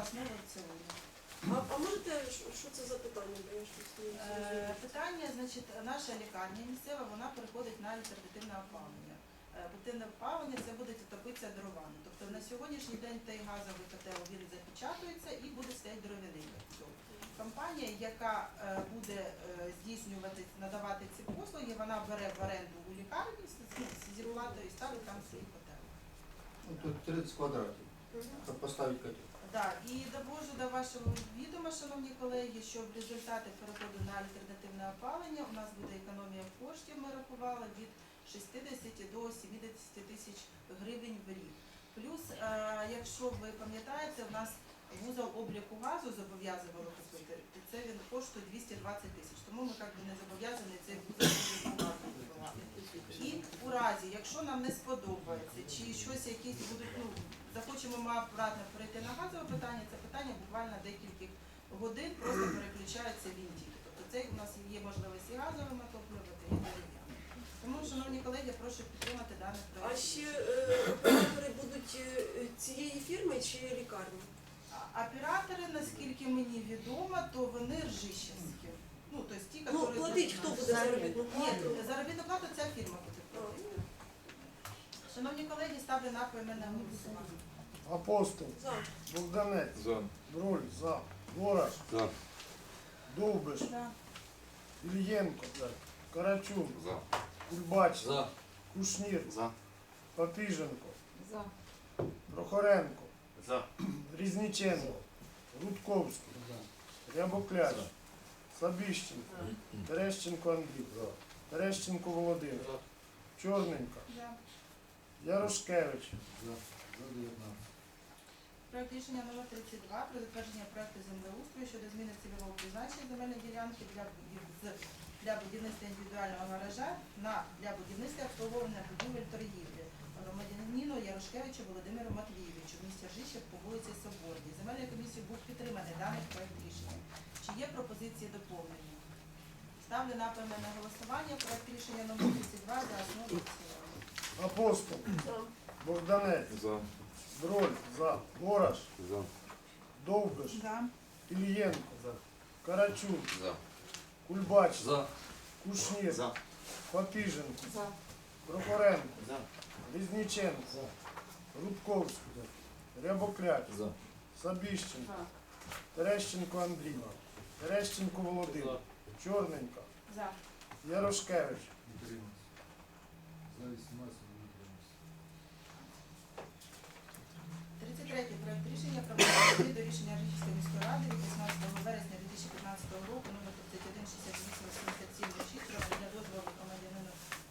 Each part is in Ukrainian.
в цілому. А, а можете, що, що це за питання? Бо я щось не Е. Питання, значить, наша лікарня місцева, вона переходить на альтернативне опалення. Е, Альтернативне опалення це буде топитися дровами. Тобто на сьогоднішній день той газовий котел він запечатується і буде стояти дров'яний котел. Компанія, яка е, буде е, здійснювати, надавати ці послуги, вона бере в оренду у лікарні ну, зірватою і ставить там свій котел. Ну, тут 30 квадратів, Мгм. щоб поставити котел. Да, і довожу до вашого відома, шановні колеги, що в результаті переходу на альтернативне опалення у нас буде економія коштів, ми рахували, від 60 до 70 тисяч гривень в рік. Плюс, е, якщо ви пам'ятаєте, у нас вузол обліку газу зобов'язували купити, це він коштує 220 тисяч. Тому ми як би, не зобов'язані цей вузол обліку газу. І у разі, якщо нам не сподобається, чи щось якісь захочемо ми обратно перейти на газове питання, це питання буквально декілька годин просто переключаються вінтики. Тобто це у нас є можливість і газовим отоплювати, і дерев'яним. Тому, шановні колеги, прошу підтримати даний А ще е, оператори будуть е, цієї фірми чи лікарні? Оператори, наскільки мені відомо, то вони ржищевські. Ну, тобто ті, які... Ну, платить хто буде заробітну плату? Ні, заробітну плату ця фірма буде платити. Шановні колеги, ставлю на поіменне голосування. Апостол, За. Богданець, За. Броль, за. Ворож, За. Довбиш, Да. Ільєнко, Карачун, За. Кульбач, За. Кушнір, За. Папіженко, За. Прохоренко, За. Різниченко, Рудковський, Рябокляч, Сабіщенко, Терещенко Андрій, Терещенко Володимир, Чорненька, Да. Ярошкевич, Проект рішення номер 32 про затвердження проекту землеустрою щодо зміни цільового призначення земельної ділянки для, для будівництва індивідуального гаража на для будівництва обслуговування будівель торгівлі громадянину Ярошкевичу Володимиру Матвійовичу в місті Ржище по вулиці Соборній. Земельною комісією був підтриманий даний проект рішення. Чи є пропозиції доповнення? Ставлю на поіменне голосування проект рішення номер 32 за основу цілому. Апостол, За. Богданець, За. Броль, за. Ворож, За. Довбиш, За. Ільєнко, Карачун, За. Кульбач, За. Кушнір, За. Папіженко, За. Прохоренко, За. Різниченко, Рудковський, Рябокляч, За. Сабіщенко, Терещенко Андрій, Терещенко Володимир, Чорненька, За. Ярошкевич, За 18 третє проект рішення про внесення до рішення Рижської міської ради від 18 вересня 2015 року номер 316887 про надання дозволу громадянину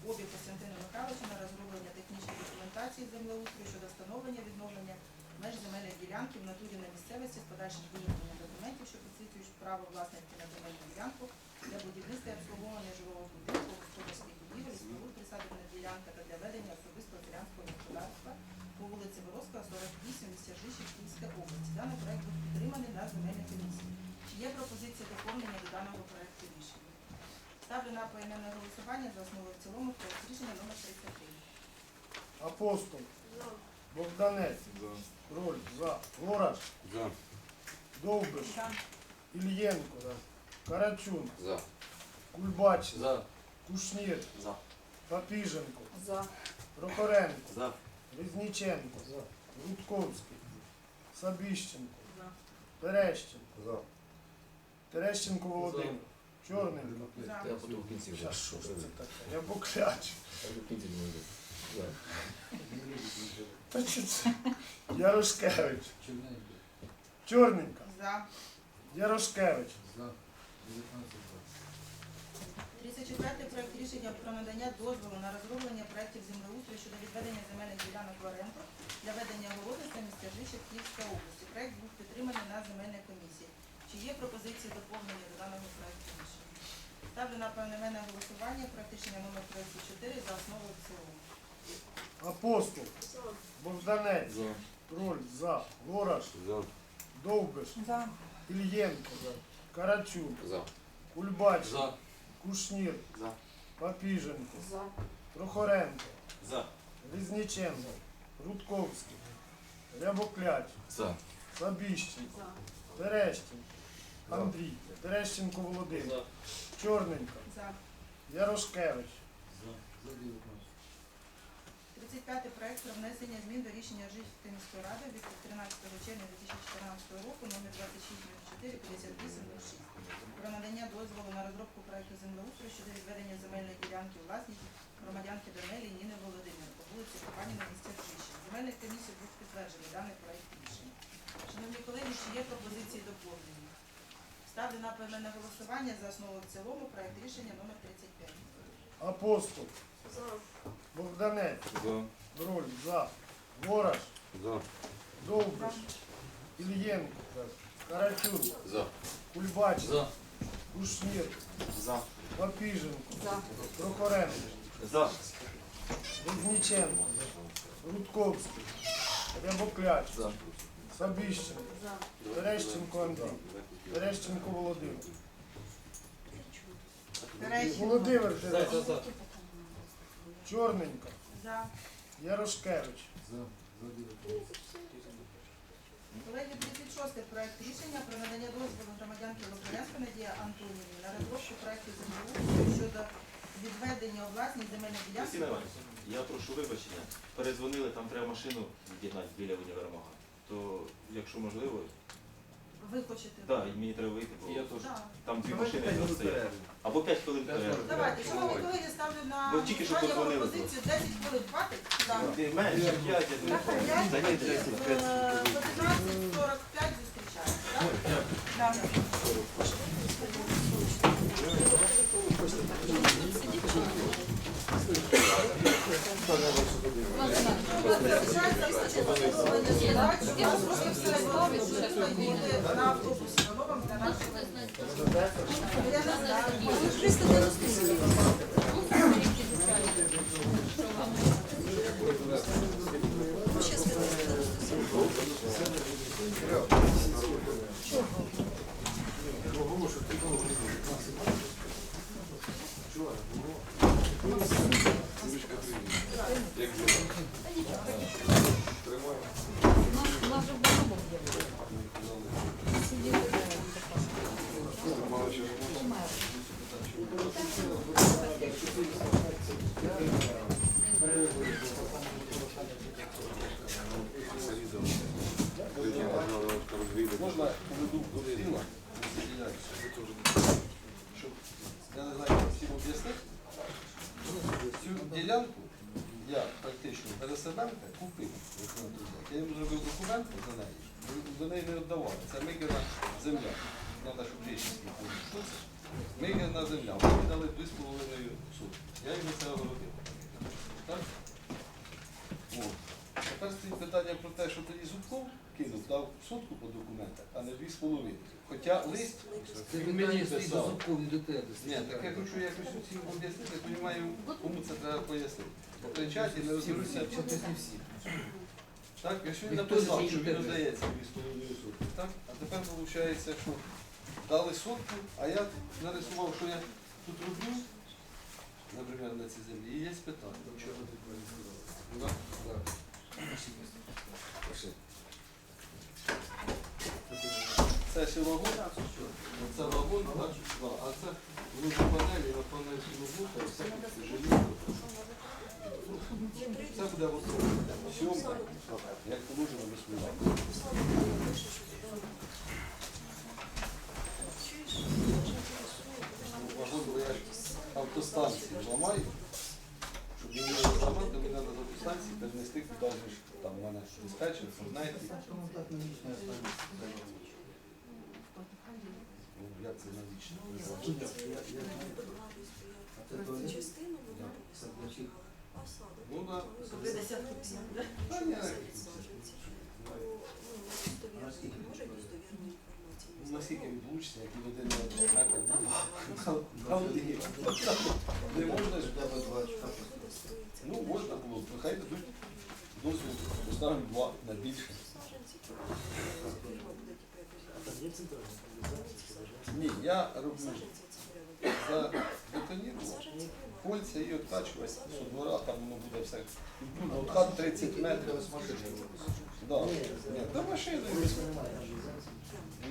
Обі Костянтину Михайловичу на розроблення технічної документації землеустрою щодо встановлення відновлення меж земельної ділянки в натурі на місцевості з подальшим виявленням документів, що підсвічують право власності на земельну ділянку для будівництва і обслуговування жилого будинку, господарських будівель, споруд, присадибна ділянка та для ведення особистого селянського господарства по вулиці Ворозького, 48, місті Жиші, Київська область. Даний проект був підтриманий на земельній комісії. Чи є пропозиція доповнення до даного проекту рішення? Ставлю на поіменне голосування за основу в цілому проект рішення номер 33. Апостол, За. Богданець, За. Броль, за. Ворож, За. Довбиш, За. Ільєнко, Карачун, За. Кульбач, За. Кушнір, За. Папіженко, За. Прохоренко, За. Різниченко, Рудковський, Сабіщенко, За. Терещенко, Терещенко Володимир, Чорненько. За. Я потім в кінці вже. Що ж це таке? Я покляч. Я в кінці не можу. За. Та що це? Ярошкевич. Чорненька, За. Ярошкевич, За 19 34 проект рішення про надання дозволу на розроблення проєктів землеустрою щодо відведення земельних ділянок в оренду для ведення городництва Жиші Київської області. Проект був підтриманий на земельній комісії. Чи є пропозиції доповнення до даного проекту рішення? Ставлю на поіменне голосування проект рішення номер 34 за основу в цілому. Апостол, Богданець, За. Роль, за. Ворож, За. Довбиш, За. Ільєнко, Карачун, За. Кульбач, За. Кушнір, За. Папіженко, За. Прохоренко, За. Різниченко, Рудковський, Рябокляч, За. Забіщенко, Терещенко, Андрій, Терещенко Володимир, Чорненька, За. Ярошкевич, 35 проект про внесення змін до рішення Житомирської міської ради від 13 червня 2014 року номер 2604 5806 про надання дозволу на розробку проекту землеустрою щодо відведення земельної ділянки у власність громадянки Данелі Ніни Володимир по вулиці Копаніна, місті Трищин. Земельних комісій був підтверджений даний проект рішення. Шановні колеги, чи є пропозиції доповнення? Ставлю на поіменне голосування за основу в цілому проект рішення номер 35. Апостол, За. Богданець, За. Броль, За, Ворож, За. Довбиш, Ільєнко, Каратюк, За. Кульбач, За. Кушнір, За. Папіженко, За. Прохоренко, За. Возніченко, Рудковський, Рябокляч, За. Сабіщенко, За. Терещенко Андрій, Терещенко Володимир. Терещенко. Володимир Терещенко, За. Чорненька, За. Ярошкевич, Колеги, 36 проект рішення про надання дозволу громадянки Лук'янська Надія Антонівні на розробку проекту землеустрою щодо відведення у земельної Кристина я прошу вибачення. Перезвонили, там треба машину від'єднати біля універмага. То, якщо можливо, Ви хочете? так, і мені треба вийти, бо Да. там дві машини не стоять. Або 5 хвилин перерви. Давайте, шановні колеги, ставлю на Ви тільки що голосування подзвонили пропозицію 10 хвилин. Хватить? Так. Ти менше 5, я думаю. П'ять, Та ні, тоді, е, 11.45 зустрічаємо. так? Да. Залишається у нас трошки все зробить, що ми їде на автобусі, воно вам для нас. Я не я не знаю, як всім об'яснити. Цю ділянку я практично переселенка купив. Я йому зробив документи за неї, до неї не віддавали. Це мигерна земля. Треба, щоб річні. Мигерна земля. Вони дали 2,5 сутки. Я йому це огородив. Так? От. Тепер стоїть питання про те, що тоді Зубков кинув, дав сотку по документах, а не 2,5. Хоча лист мені писав. Ні, так я хочу якось усім об'яснити, я розумію, кому це треба пояснити. Кричать і не розуміються. Так, якщо він написав, що він роздається 2,5 сотки, так? А тепер виходить, що дали сотку, а я нарисував, що я тут роблю, наприклад, на цій землі, і є питання. Да, да. Це ще вагон, це вагон? А це внутрі панелі, на панелі ноутбука, все желізо. Це буде готово. Сьомка, як положено, безпливати. Вагон, бо я автостанції ламаю, щоб мені не зламати, мені треба з автостанції перенести куди ж там у мене диспетчер, знаєте. Як це навічно? Частину вона Ну, да. Та ні, наскільки він влучиться, як і один метр. На поставимо два на більше. Ні, я роблю за забетонірувати, кольця і откачувати со двора, там воно буде все. Ну, от хат 30 метрів. Да. Ні, до машини.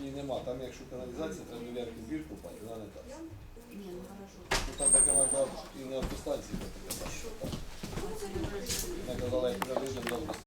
Ні, нема. Там якщо каналізація, треба доверху двір купати, вона не так. Ну, там така вода і на автостанції така. Ну, це Я казала, як вийдемо, добре.